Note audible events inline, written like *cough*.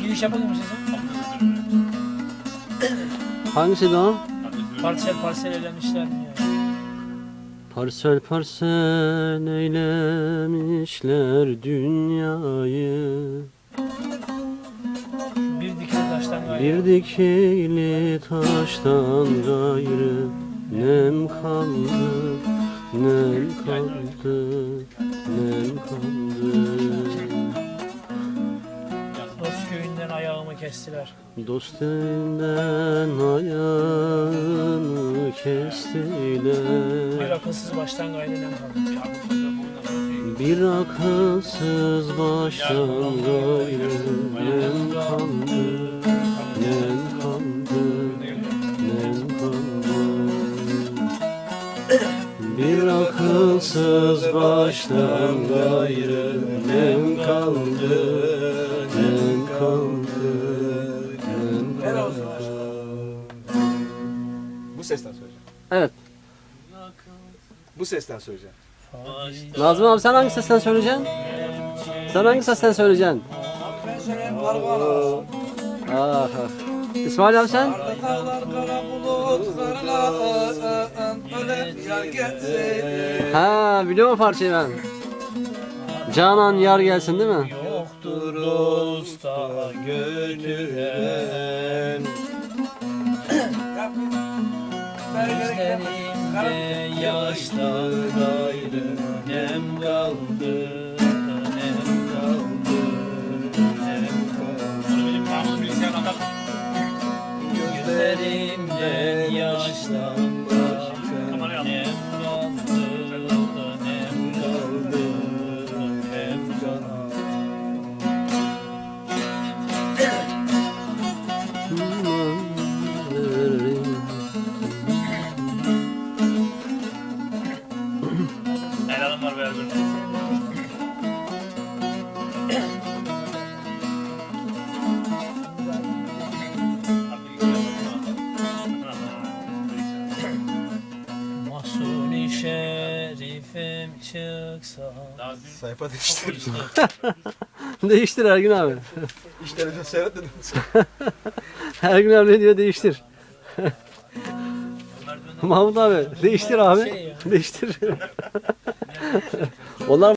giriş yapalım mı size? Hangisiydi o? Parsel parsel elemişler mi ya? Parsel parsel eylemişler dünyayı Bir dikili taştan gayrı. Bir dikili taştan gayrı Nem kaldı, nem kaldı, nem kaldı kestiler. Dost elinden ayağını Bir kestiler akılsız baştan gayrı nem kaldı. Bir akılsız baştan gayrı nem kaldı, nem kaldı, nem kaldı. Bir akılsız baştan gayrı nem kaldı, Bu sesten söyleyeceğim. Evet. Bu sesten söyleyeceğim. Nazım abi sen hangi sesten söyleyeceksin? Sen hangi sesten söyleyeceksin? Ben söyleyeyim Barbaros. Ah, ah. İsmail abi sen? Ha biliyor mu parçayı ben? Canan yar gelsin değil mi? Yoktur dosta götüren Gözlerimde yaştan gayrı nem kaldı Nem kaldı Nem kaldı Mahsuni şerifim çıksa Sayfa değiştir. *laughs* değiştir Ergün abi. İşleri de seyret dedim. *laughs* Ergün abi ne diyor değiştir. *laughs* Mahmut abi değiştir abi. Şey ya. Değiştir. *laughs* Onlar